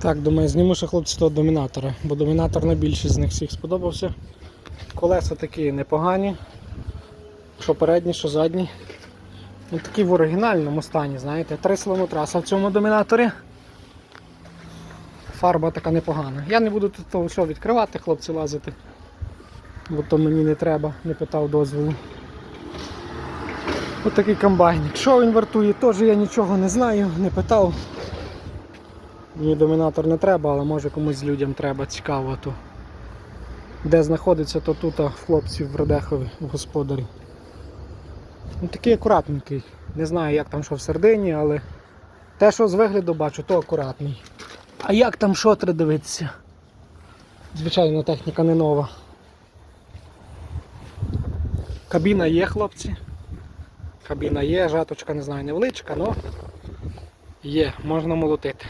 Так, думаю, зніму ще хлопці того домінатора, бо домінатор найбільший з них всіх сподобався. Колеса такі непогані. Що передні, що задні. Ну, такі в оригінальному стані, знаєте, три траса в цьому домінаторі. Фарба така непогана. Я не буду тут того що відкривати, хлопці лазити. Бо то мені не треба, не питав дозволу. Ось такий комбайник. Що він вартує, теж я нічого не знаю, не питав. Мені домінатор не треба, але може комусь людям треба, цікаво. То. Де знаходиться, то тут в хлопців в Радехові, в господарі. Ну, такий акуратненький. Не знаю, як там що всередині, але те, що з вигляду бачу, то акуратний. А як там що треба дивитися? Звичайно, техніка не нова. Кабіна є, хлопці. Кабіна є, жаточка, не знаю, невеличка, але є, можна молотити.